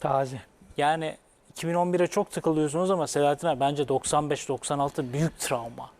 Taze. Yani 2011'e çok takılıyorsunuz ama Selahattin abi bence 95-96 büyük travma.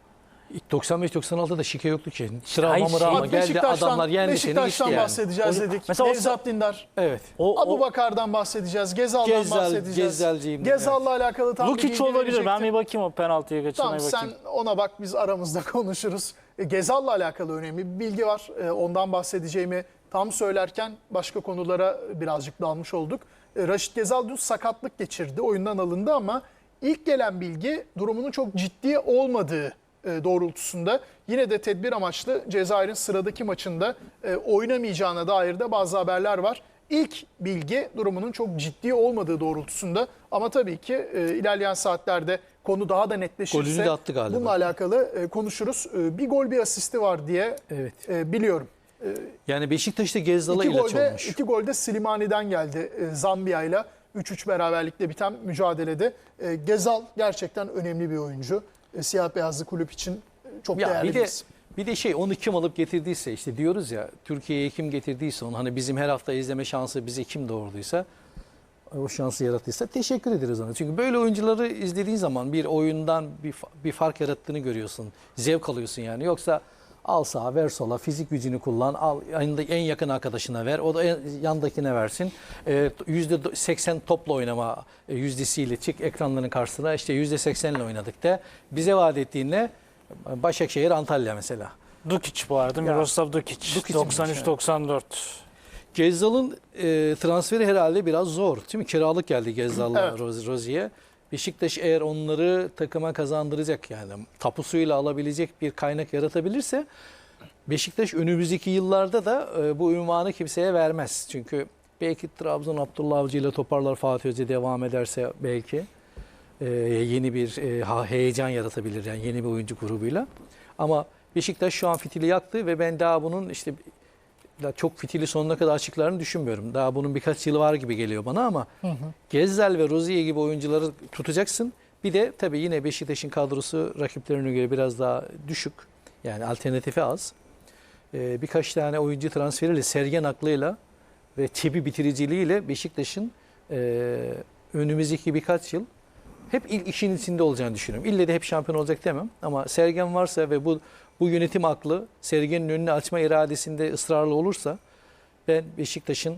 95-96'da şike yoktu ki. Travma şey- travma Bak geldi Beşiktaş'tan, adamlar yendi seni gitti Beşiktaş'tan yani. bahsedeceğiz dedik. Mesela o- Nevzat Dindar, Evet. O, Abu o Bakar'dan bahsedeceğiz. Gezal'dan Gezzal, bahsedeceğiz. Gezzelciyim. Gezal'la alakalı tam bir Lukic bilgi olabilir. Ben verecektim. bir bakayım o penaltıya kaçırmaya Tamam bakayım. sen ona bak biz aramızda konuşuruz. E, Gezal'la alakalı önemli bir bilgi var. E, Ondan bahsedeceğimi tam söylerken başka konulara birazcık dalmış olduk. E, Raşit Gezal dün sakatlık geçirdi. Oyundan alındı ama ilk gelen bilgi durumunun çok ciddi olmadığı e, doğrultusunda. Yine de tedbir amaçlı Cezayir'in sıradaki maçında e, oynamayacağına dair de bazı haberler var. İlk bilgi durumunun çok ciddi olmadığı doğrultusunda ama tabii ki ilerleyen saatlerde konu daha da netleşirse bununla alakalı konuşuruz. Bir gol bir asisti var diye Evet. biliyorum. Yani Beşiktaş'ta Gezzal'a İki ilaç golde, olmuş. iki golde Slimani'den geldi e, Zambiya ile 3-3 beraberlikle biten mücadelede. E, Gezal gerçekten önemli bir oyuncu. E, siyah beyazlı kulüp için çok Ya değerli bir de bir de şey onu kim alıp getirdiyse işte diyoruz ya Türkiye'ye kim getirdiyse onu hani bizim her hafta izleme şansı bize kim doğurduysa o şansı yarattıysa teşekkür ederiz ona. Çünkü böyle oyuncuları izlediğin zaman bir oyundan bir, bir fark yarattığını görüyorsun. Zevk alıyorsun yani. Yoksa al sağa ver sola fizik gücünü kullan al en yakın arkadaşına ver o da en, yandakine versin. Ee, %80 topla oynama e, yüzdesiyle çık ekranların karşısına işte %80 ile oynadık de bize vaat ettiğinle Başakşehir Antalya mesela. Dukic bu arada. Miroslav Dukic. Dukic'miş, 93-94. Gezzal'ın e, transferi herhalde biraz zor. Değil mi? Kiralık geldi Gezzal'la Evet. Roz- Rozi'ye. Beşiktaş eğer onları takıma kazandıracak yani tapusuyla alabilecek bir kaynak yaratabilirse Beşiktaş önümüzdeki yıllarda da e, bu ünvanı kimseye vermez. Çünkü belki Trabzon Abdullah Avcı ile toparlar Fatih Hoca devam ederse belki e, yeni bir e, heyecan yaratabilir yani yeni bir oyuncu grubuyla. Ama Beşiktaş şu an fitili yaktı ve ben daha bunun işte çok fitili sonuna kadar açıklarını düşünmüyorum. Daha bunun birkaç yılı var gibi geliyor bana ama Gezzel ve Rozier gibi oyuncuları tutacaksın. Bir de tabii yine Beşiktaş'ın kadrosu rakiplerine göre biraz daha düşük. Yani alternatifi az. Ee, birkaç tane oyuncu transferiyle, Sergen aklıyla ve Çebi bitiriciliğiyle Beşiktaş'ın e, önümüzdeki birkaç yıl hep ilk işin içinde olacağını düşünüyorum. İlle de hep şampiyon olacak demem ama Sergen varsa ve bu bu yönetim aklı Sergen'in önünü açma iradesinde ısrarlı olursa ben Beşiktaş'ın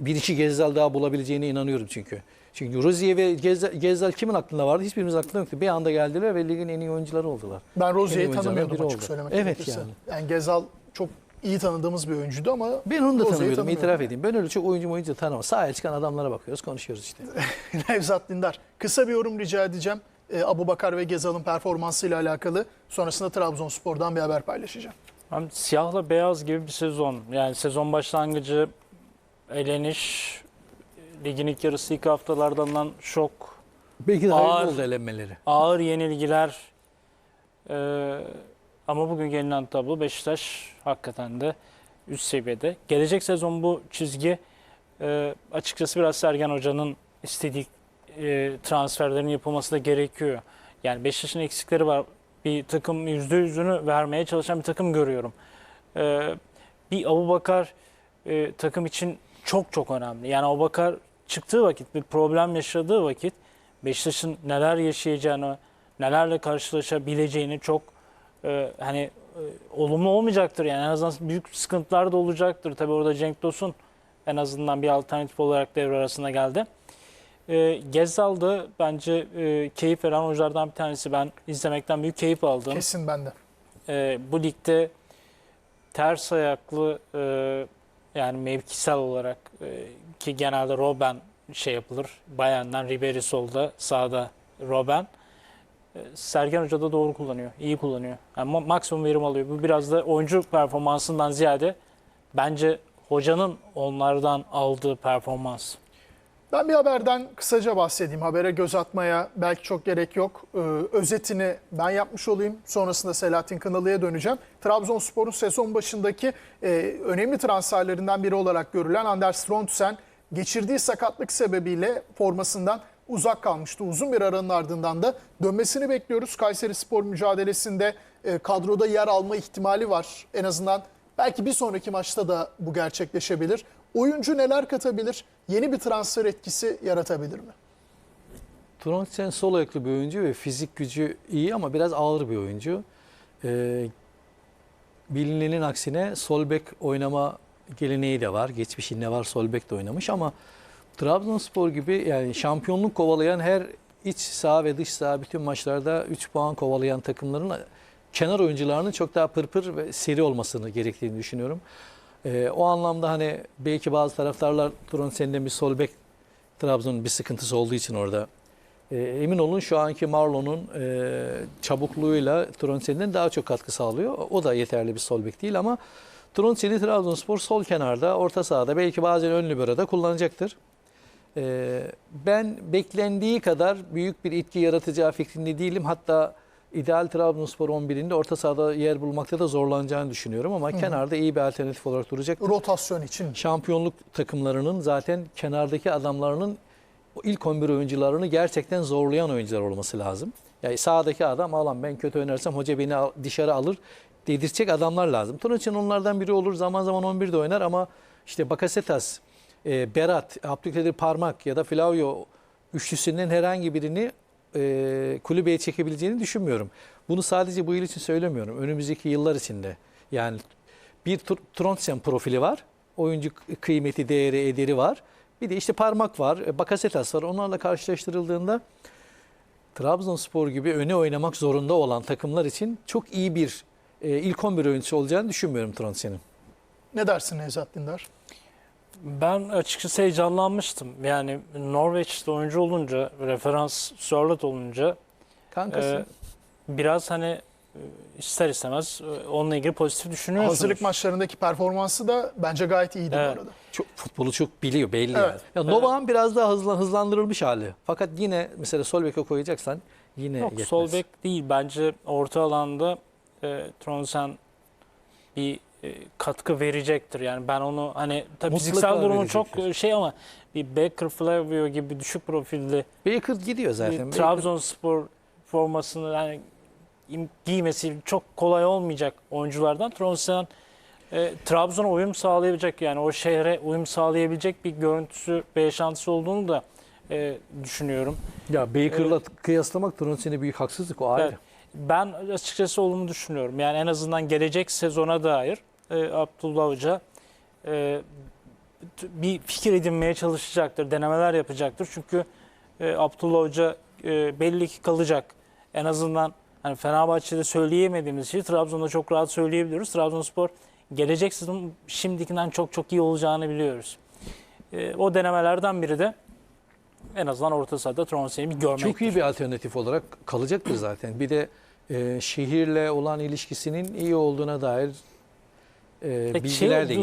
bir iki Gezzal daha bulabileceğine inanıyorum çünkü. Çünkü Rozier ve Gezzal, Gezzal kimin aklında vardı? Hiçbirimizin aklında yoktu. Bir anda geldiler ve ligin en iyi oyuncuları oldular. Ben Rozier'i tanımıyordum açık oldu. söylemek Evet gerekirse. yani. Yani Gezal çok iyi tanıdığımız bir oyuncuydu ama Ben onu da tanımıyordum, tanımıyorum. itiraf edeyim. Ben öyle çok oyuncu oyuncu tanımam. Sahaya çıkan adamlara bakıyoruz, konuşuyoruz işte. Nevzat Dindar. Kısa bir yorum rica edeceğim. E, Abu Bakar ve Gezal'ın performansıyla alakalı. Sonrasında Trabzonspor'dan bir haber paylaşacağım. Hem siyahla beyaz gibi bir sezon. Yani sezon başlangıcı eleniş, ligin ilk yarısı ilk haftalardan şok, Belki de Ağır. oldu elenmeleri. ağır yenilgiler. Ee, ama bugün gelinen tablo Beşiktaş hakikaten de üst seviyede. Gelecek sezon bu çizgi e, açıkçası biraz Sergen Hoca'nın istediği e, transferlerin yapılması da gerekiyor. Yani Beşiktaş'ın eksikleri var. Bir takım yüzde yüzünü vermeye çalışan bir takım görüyorum. Ee, bir Abubakar e, takım için çok çok önemli. Yani Abubakar çıktığı vakit, bir problem yaşadığı vakit Beşiktaş'ın neler yaşayacağını, nelerle karşılaşabileceğini çok e, hani e, olumlu olmayacaktır. Yani en azından büyük sıkıntılar da olacaktır. Tabii orada Cenk Tosun en azından bir alternatif olarak devre arasında geldi. E, Gezzal da bence e, keyif veren oyunculardan bir tanesi. Ben izlemekten büyük keyif aldım. Kesin bende. E, bu ligde ters ayaklı e, yani mevkisel olarak e, ki genelde Robben şey yapılır. Bayern'den Ribery solda, sağda Robben. E, Sergen Hoca da doğru kullanıyor, iyi kullanıyor. Yani ma- maksimum verim alıyor. Bu biraz da oyuncu performansından ziyade bence hocanın onlardan aldığı performans. Ben bir haberden kısaca bahsedeyim. Habere göz atmaya belki çok gerek yok. Ee, özetini ben yapmış olayım. Sonrasında Selahattin Kınalı'ya döneceğim. Trabzonspor'un sezon başındaki e, önemli transferlerinden biri olarak görülen Anders Trondsen geçirdiği sakatlık sebebiyle formasından uzak kalmıştı. Uzun bir aranın ardından da dönmesini bekliyoruz. Kayseri Spor mücadelesinde e, kadroda yer alma ihtimali var. En azından belki bir sonraki maçta da bu gerçekleşebilir. Oyuncu neler katabilir? Yeni bir transfer etkisi yaratabilir mi? Trondsen sol ayaklı bir oyuncu ve fizik gücü iyi ama biraz ağır bir oyuncu. Ee, bilinenin aksine sol bek oynama geleneği de var. Geçmişinde var sol bek de oynamış ama Trabzonspor gibi yani şampiyonluk kovalayan her iç saha ve dış saha bütün maçlarda 3 puan kovalayan takımların kenar oyuncularının çok daha pırpır ve seri olmasını gerektiğini düşünüyorum. Ee, o anlamda hani belki bazı taraftarlar Trondsen'den bir sol bek Trabzon'un bir sıkıntısı olduğu için orada e, emin olun şu anki Marlon'un e, çabukluğuyla Trondsen'den daha çok katkı sağlıyor. O da yeterli bir sol bek değil ama Trondsen'i Trabzonspor sol kenarda, orta sahada belki bazen ön libero'da kullanacaktır. E, ben beklendiği kadar büyük bir etki yaratacağı fikrinde değilim. Hatta ideal Trabzonspor 11'inde orta sahada yer bulmakta da zorlanacağını düşünüyorum ama kenarda iyi bir alternatif olarak duracaktır. Rotasyon için. Şampiyonluk takımlarının zaten kenardaki adamlarının ilk 11 oyuncularını gerçekten zorlayan oyuncular olması lazım. Yani sahadaki adam alan ben kötü oynarsam hoca beni al- dışarı alır dedirtecek adamlar lazım. Turnçin onlardan biri olur. Zaman zaman 11'de oynar ama işte Bakasetas, e, Berat, Abdülkadir Parmak ya da Flavio üçlüsünden herhangi birini e, kulübeye çekebileceğini düşünmüyorum. Bunu sadece bu yıl için söylemiyorum. Önümüzdeki yıllar içinde. Yani bir Tur- Trondsen profili var. Oyuncu kıymeti, değeri, ederi var. Bir de işte parmak var, e, Bakasetas var. Onlarla karşılaştırıldığında Trabzonspor gibi öne oynamak zorunda olan takımlar için çok iyi bir e, ilk 11 oyuncusu olacağını düşünmüyorum Trondsen'in. Ne dersin Nevzat Dindar? Ben açıkçası heyecanlanmıştım. Yani Norveç'te oyuncu olunca, referans Sörloth olunca Kankası. e, biraz hani e, ister istemez e, onunla ilgili pozitif düşünüyorsunuz. Hazırlık maçlarındaki performansı da bence gayet iyiydi Evet. bu arada. çok futbolu çok biliyor belli Evet. yani. Ya Novak'ın biraz daha hızla, hızlandırılmış hali. Fakat yine mesela sol beke koyacaksan yine Yok yetmez. sol bek değil. Bence orta alanda e, Tronsen bir katkı verecektir. Yani ben onu hani tabii Mutlaka fiziksel durumu çok e, şey ama bir Becker Flavio gibi düşük profilli Baker gidiyor zaten. bir Baker- Trabzonspor formasını yani giymesi çok kolay olmayacak oyunculardan Tronsen e, Trabzon'a uyum sağlayabilecek yani o şehre uyum sağlayabilecek bir görüntüsü ve yaşantısı olduğunu da e, düşünüyorum. ya Baker'la kıyaslamak Trondsen'e büyük haksızlık o ayrı. Evet. Ben açıkçası olduğunu düşünüyorum. Yani en azından gelecek sezona dair e, Abdullah Hoca e, bir fikir edinmeye çalışacaktır, denemeler yapacaktır. Çünkü e, Abdullah Hoca e, belli ki kalacak. En azından hani Fenerbahçe'de söyleyemediğimiz şeyi Trabzon'da çok rahat söyleyebiliyoruz. Trabzonspor gelecek sezon şimdikinden çok çok iyi olacağını biliyoruz. E, o denemelerden biri de en azından orta sahada Tronsen'i bir görmek. Çok iyi bir alternatif olarak kalacaktır zaten. Bir de e, şehirle olan ilişkisinin iyi olduğuna dair e, Peki bilgiler de şey, geliyor.